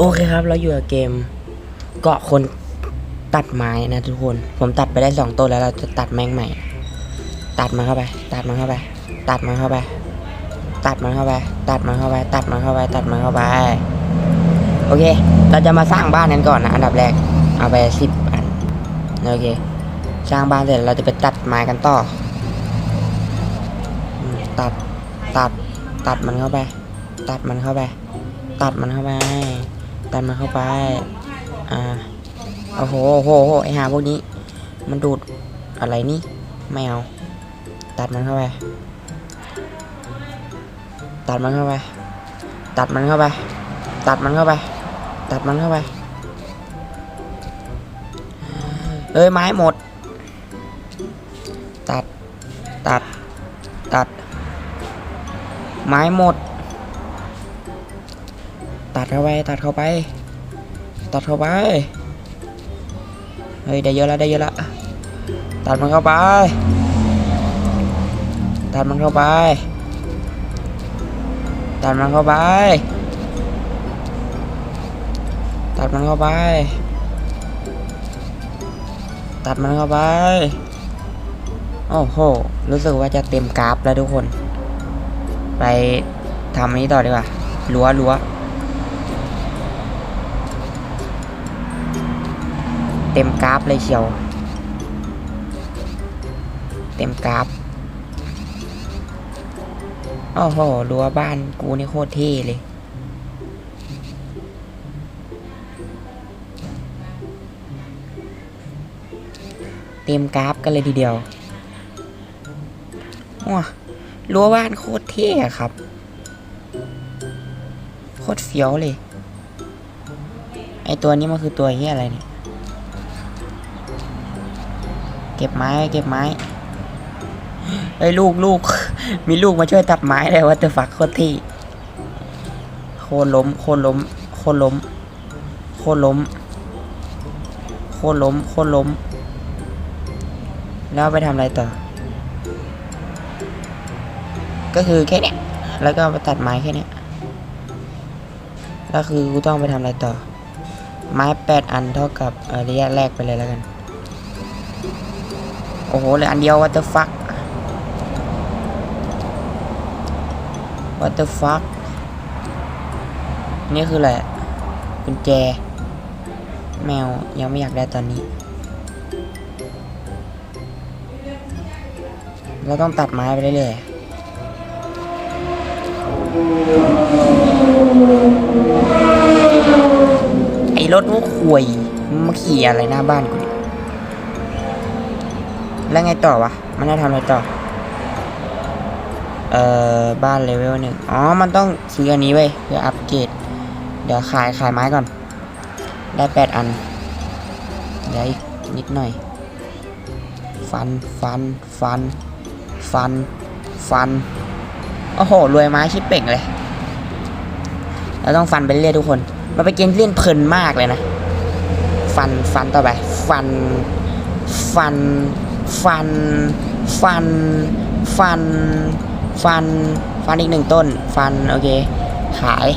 โอเคครับ เราอยู่กับเกม เกาะคนตัดไม้นะทุกคน ผมตัดไปได้สองต้นแล้วเราจะตัดแมงใหม่ ตัดมันเข้าไป ตัดมันเข้าไป ตัดมันเข้าไป ตัดมันเข้าไป ตัดมันเข้าไป ตัดมันเข้าไป ตัดมันเข้าไป โอเค เราจะมาสร้างบ้านกันก่อนนะอันดับแรก เอาไปสิบอัน โอเค สร้างบ้านเสร็จเราจะไปตัดไม้กันต่อ ตัด ตัด ตัดมันเข้าไป ตัดมันเข้าไป ตัดมันเข้าไป ตัดมันเข้าไป อ่าโอ้โหโอ้โหโอ้โหไอหาพวกนี้ มันดูดอะไรนี่ไม่เอา ตัดมันเข้าไป ตัดมันเข้าไป ตัดมันเข้าไป ตัดมันเข้าไป ตัดมันเข้าไป เอ้ยไม้หมด ตัด ตัด ตัด ไม้หมด ตัดเข้าไปตัดเข้าไป ตัดเข้าไปเฮ้ยได้เยอะแล้วได้เยอะล้วตัดมันเข้าไป ตัดมันเข้าไป ตัดมันเข้าไป ตัดมันเข้าไป ตัดมันเข้าไปโอ้โห รู้สึกว่าจะเต็มกราฟแล้วทุกคน ไปทำอันนี้ต่อดีกว่า รั้วรั้ว ต็มกราฟเลยเชียว เต็มกราฟโอ้โหรั้วบ้านกูนี่โคตรเท่เลยเต็มกราฟกันเลยทีเดียวว้ารั้วบ้านโคตรเท่ครับ โคตรเฟี้ยวเลย ไอตัวนี้มันคือตัวเฮียอะไรเนี่ย เก็บไม้เก็บไม้ไอ้ลูกลูกมีลูกมาช่วยตัดไม้เลยว่าจะฝักโคตรที่ โคนล้ม โคนล้ม โคนล้ม โคนล้ม โคนล้ม โคนล้ม แล้วไปทำอะไรต่อ ก็คือแค่เนี้ย แล้วก็ไปตัดไม้แค่เนี้ย แล้วคือกูต้องไปทำอะไรต่อ ไม้แปดอันเท่ากับระยะแรกไปเลยแล้วกัน โอ้โหเหลยอันเดียว what the fuck what the fuck นี่คืออะไรกุญแจ แมวยังไม่อยากได้ตอนนี้ เราต้องตัดไม้ไปเรื่อยๆไอ้รถมุกควยมันมาขี่อะไรหน้าบ้านกู แล้วไงต่อวะ มันจะทำอะไรต่อ เอ่อ บ้านเลเวลหนึ่งอ๋อ มันต้องซื้ออันนี้ไว้ยเพื่ออัปเกรด เดี๋ยวขายขายไม้ก่อน ได้แปดอัน เดี๋ยวอีกนิดหน่อย ฟัน ฟัน ฟัน ฟัน ฟัน โอ้โห รวยไม้ชิปเป่งเลย เราต้องฟันไปเรื่อยทุกคน มันเป็นเกมที่เล่นเพลินมากเลยนะ ฟัน ฟันต่อไป ฟัน ฟัน ฟัน ฟัน ฟัน ฟัน ฟันอีกหนึ่งต้น ฟัน โอเค ขาย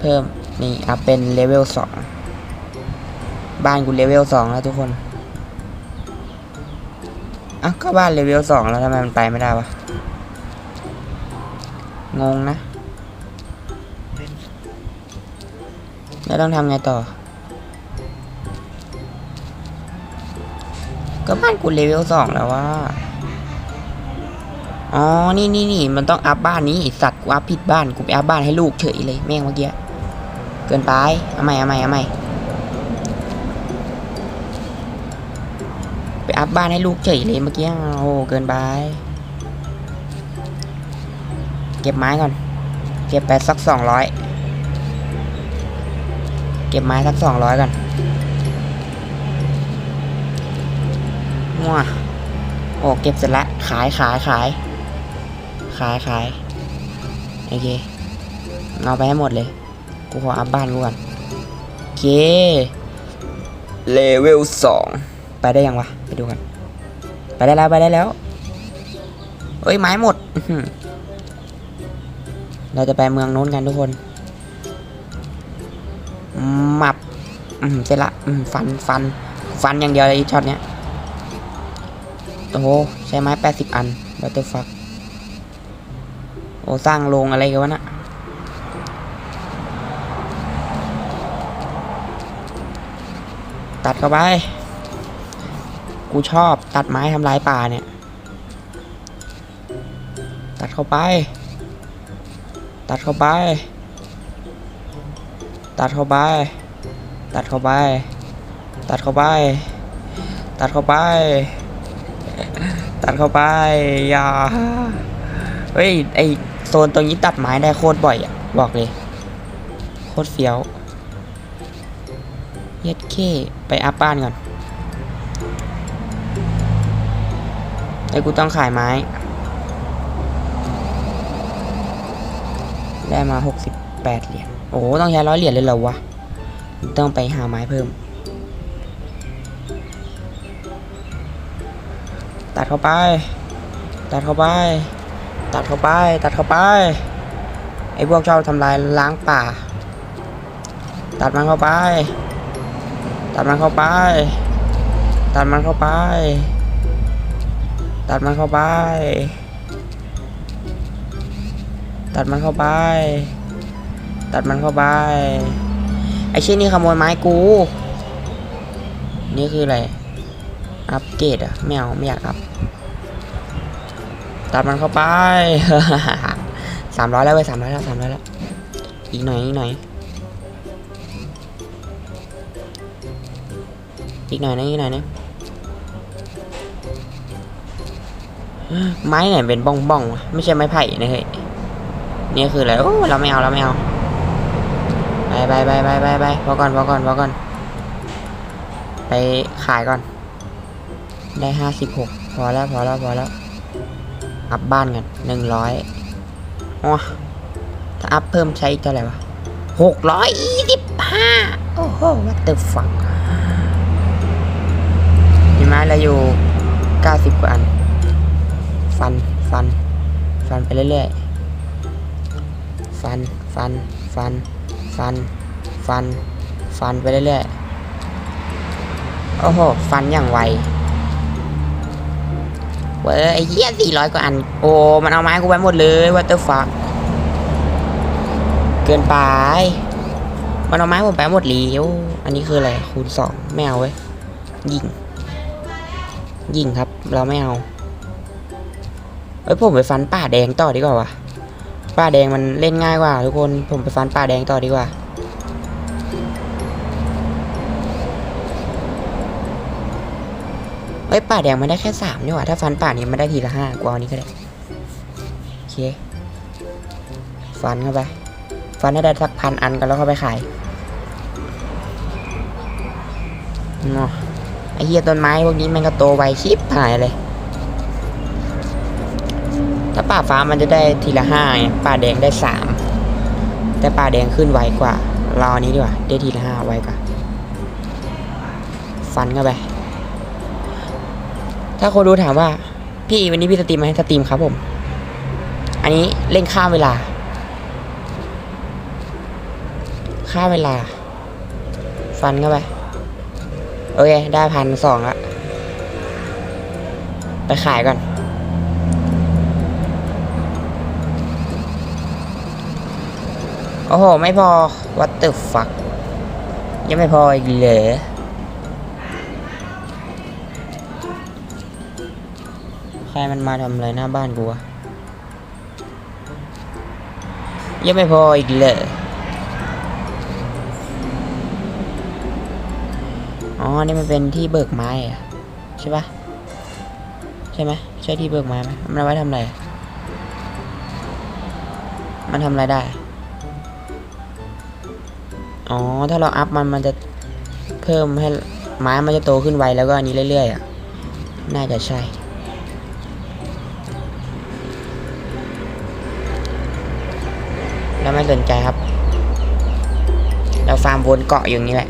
เพิ่ม นี่อัพเป็นเลเวลสองบ้านกูเลเวลสองแล้วทุกคนอะก็บ้านเลเวลสองแล้วทำไมมันไปไม่ได้วะ งงนะ แล้วต้องทำไงต่อ ก็บ้านกูเลเวลสองแล้วว่าอ๋อ นี่นี่นี่มันต้องอัพบ้านนี้สัตว์กูอัพผิดบ้าน กูไปอัพบ้านให้ลูกเฉยเลยแม่งเมื่อกี้ เกินไป เอาใหม่เอาใหม่เอาใหม่ไปอัพบ้านให้ลูกเฉยเลยเมื่อกี้ โอ้โหเกินไป เก็บไม้ก่อน เก็บไปสักสองร้อย เก็บไม้สักสองร้อยก่อน ว้า โอ้เก็บเสร็จแล้วขายขายขาย ขายขายโอเคเอาไปให้หมดเลย กูขออัพบ้านกูก่อนโอเคเลเวลสองไปได้ยังวะ ไปดูกัน ไปได้แล้วไปได้แล้วเอ้ยไม้หมด เราจะไปเมืองโน้นกันทุกคนมับอืมเสร็จละอืมฟันฟัน ฟันอย่างเดียวเลยช็อตเนี้ย โอ้โหใช้ไม้แปดสิบอันบัตเตอร์ฟักโอ้สร้างโรงอะไรกันวะนะตัดเข้าไป กูชอบตัดไม้ทำลายป่าเนี่ย ตัดเข้าไป ตัดเข้าไป ตัดเข้าไป ตัดเข้าไป ตัดเข้าไป ตัดเข้าไป ตัดเข้าไปอย่าเฮ้ยไอโซนตรงนี้ตัดไม้ได้โคตรบ่อยอะบอกเลย โคตรเฟี้ยวเย็ดเคไปอัพบ้านก่อนไอ้กูต้องขายไม้ ได้มา 68 เหรียญโอ้ต้องใช้ร้อยเหรียญเลยเหรอวะ ต้องไปหาไม้เพิ่ม ตัดเข้าไป ตัดเข้าไป ตัดเข้าไป ตัดเข้าไป ไอ้พวกชอบทำลายล้างป่า ตัดมันเข้าไป ตัดมันเข้าไป ตัดมันเข้าไป ตัดมันเข้าไป ตัดมันเข้าไป ตัดมันเข้าไป ไอ้ชิ้นนี้ขโมยไม้กู นี่คืออะไร อัปเกรดอะไม่เอาไม่อยากอัพตัดมันเข้าไปสามร้อยแล้วเว้ยสามร้อยแล้วสามร้อยแล้วอีกหน่อยอีกหน่อยอีกหน่อยนะอีกหน่อยนะไม้ไหนเป็นบ้องบ้องไม่ใช่ไม้ไผ่นะเฮ้ยนี่คืออะไรโอ้เราไม่เอาเราไม่เอาไปไปไปไปไปไปพอก่อนพอก่อนพอก่อนไปขายก่อน ได้ห้าสิบหกพอแล้วพอแล้วพอแล้ว อัพบ้านกันหนึ่งร้อยอ๋อถ้าอัพเพิ่มใช้อีกเท่าไหร่วะหกร้อยยี่สิบห้าโอ้โหวัตเตอร์ฟังมีไม้เราอยู่เก้าสิบกว่าอัน ฟันฟัน ฟันไปเรื่อยๆ ฟันฟันฟัน ฟัน ฟัน ฟันไปเรื่อยๆ โอ้โห ฟันอย่างไว เว้ยไอ้เหี้ยสี่ร้อยกว่าอัน โอ้ มันเอาไม้กูไปหมดเลยวัตเตอร์ฟักเกินไป มันเอาไม้ผมไปหมดแล้วอันนี้คืออะไร คูณสองไม่เอาเว้ย ยิง ยิงครับ เราไม่เอา เอ้ยผมไปฟันป่าแดงต่อดีกว่าวะป่าแดงมันเล่นง่ายกว่า ทุกคน ผมไปฟันป่าแดงต่อดีกว่า อ้ยป่าแดงมันได้แค่สามนี่หว่าถ้าฟันป่านี้มันได้ทีละห้ากว่าอันนี้ก็ได้โอเคฟันเข้าไปฟันให้ได้สักพันอันกันแล้วเข้าไปขายเนาะไอเหี้ยต้นไม้พวกนี้มันก็โตไวชิบหายเลย ถ้าป่าฟ้ามันจะได้ทีละห้าไงป่าแดงได้สามแต่ป่าแดงขึ้นไวกว่ารออันนี้ดีกว่าได้ทีละห้าไวกว่า ฟันเข้าไป ถ้าคนดูถามว่า พี่วันนี้พี่สตรีมไหมสตรีมครับผม อันนี้เล่นข้ามเวลา ข้ามเวลา ฟันเข้าไป โอเค ได้พันสองละ ไปขายก่อนโอ้โห ไม่พอ what the fuck ยังไม่พออีกเหรอ ครมันมาทำอะไรหน้าบ้านกูวะยังไม่พออีกเหรออ๋อ นี่มันเป็นที่เบิกไม้อะใช่ปะใช่ไหมใช่ที่เบิกไม้ไหมมันเอาไว้ทำอะไร มันทำอะไรได้ อ๋อ ถ้าเราอัพมันมันจะเพิ่มให้ไม้มันจะโตขึ้นไวแล้วก็อันนี้เรื่อยๆอะ น่าจะใช่ แล้วไม่สนใจครับ เราฟาร์มบนเกาะอยู่อย่างนี้แหละ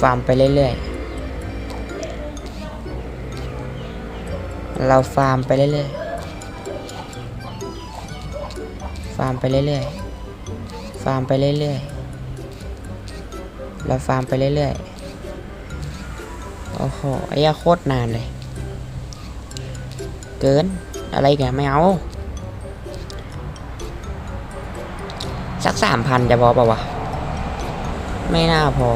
ฟาร์มไปเรื่อยๆ เราฟาร์มไปเรื่อยๆ ฟาร์มไปเรื่อยๆ ฟาร์มไปเรื่อยๆ เราฟาร์มไปเรื่อยๆ โอ้โหไอ้ยาโคตรนานเลย เกินอะไรแกไม่เอา กสามพันจะพอปล่าวะ ไม่น่าพอ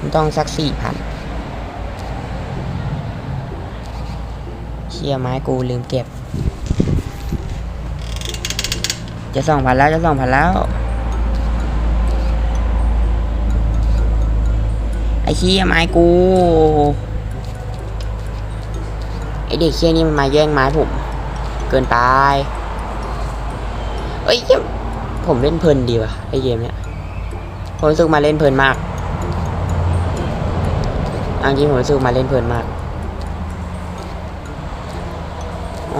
มันต้องสักสี่พันเชียไม้กูลืมเก็บ จะสองพันแล้วจะสองพันแล้ว ไอ้เชียไม้กู ไอเด็กเชียนี่มันมาแย่งไม้ผม เกินไป เอ้ย ผมเล่นเพลินดีว่ะไอเกมเนี้ยผมรู้สึกมาเล่นเพลินมากอาจริงผมรู้สึกมาเล่นเพลินมาก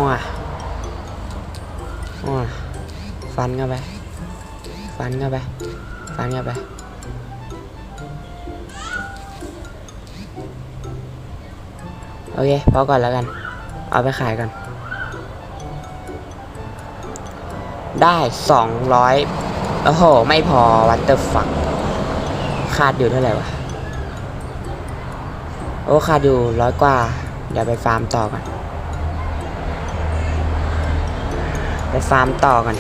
ว้าว้าฟันเข้าไป ฟันเข้าไป ฟันเข้าไป โอเคพอก่อนแล้วกัน เอาไปขายก่อน ได้สองร้อยโอ้โห ไม่พอวัตเตอร์ฟังขาดอยู่เท่าไหร่วะ โอ้ขาดอยู่ร้อยกว่า เดี๋ยวไปฟาร์มต่อก่อนไปฟาร์มต่อก่อน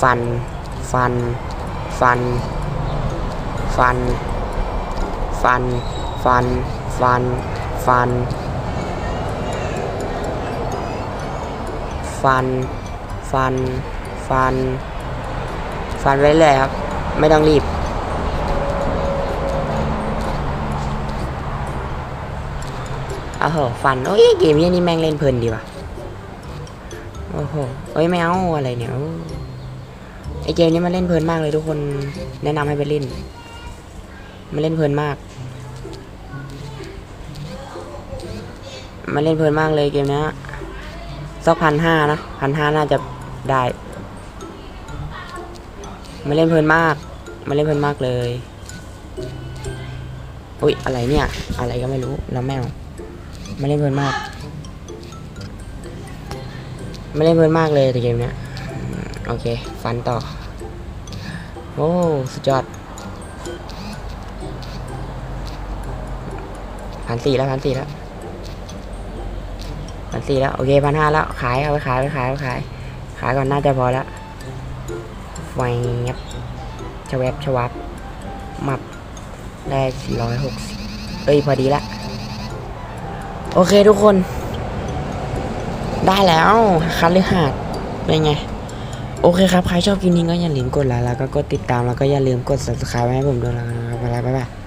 ฟัน ฟัน ฟัน ฟัน ฟัน ฟัน ฟัน ฟัน ฟัน ฟัน ฟัน ฟันไว้เลยครับ ไม่ต้องรีบ อ้าวโห ฟัน โอ้ยเกมนี้นี่แม่งเล่นเพลินดีว่ะ โอ้โหเอ้ยไม่เอาอะไรเนี่ยไอเกมนี้มันเล่นเพลินมากเลยทุกคนแนะนำให้ไปเล่น มันเล่นเพลินมาก มันเล่นเพลินมากเลยเกมนี้สักพันห้านะพันห้าน่าจะ ได้มันเล่นเพลินมากมันเล่นเพลินมากเลยอุ้ยอะไรเนี่ย อะไรก็ไม่รู้แล้วแมวมันเล่นเพลินมากมันเล่นเพลินมากเลยแต่เกมเนี้ยโอเค ฟันต่อ โอ้สุดยอดพันสี่แล้วพันสี่แล้วพันสี่แล้ว โอเคพันห้าแล้ว ขายเอาไปขายไปขายไปขาย ขายก่อนน่าจะพอแล้วไฟเงียบชะแวบชวับมับได้สี่ร้อยหกสิบเอ้ย พอดีละ โอเคทุกคน ได้แล้วคันลือหาดเป็นไง โอเคครับ ใครชอบคลิปนี้ก็อย่าลืมกดไลค์แล้วก็กดติดตามแล้วก็อย่าลืมกด subscribe ไว้ให้ผมด้วยนะครับบ๊ายบาย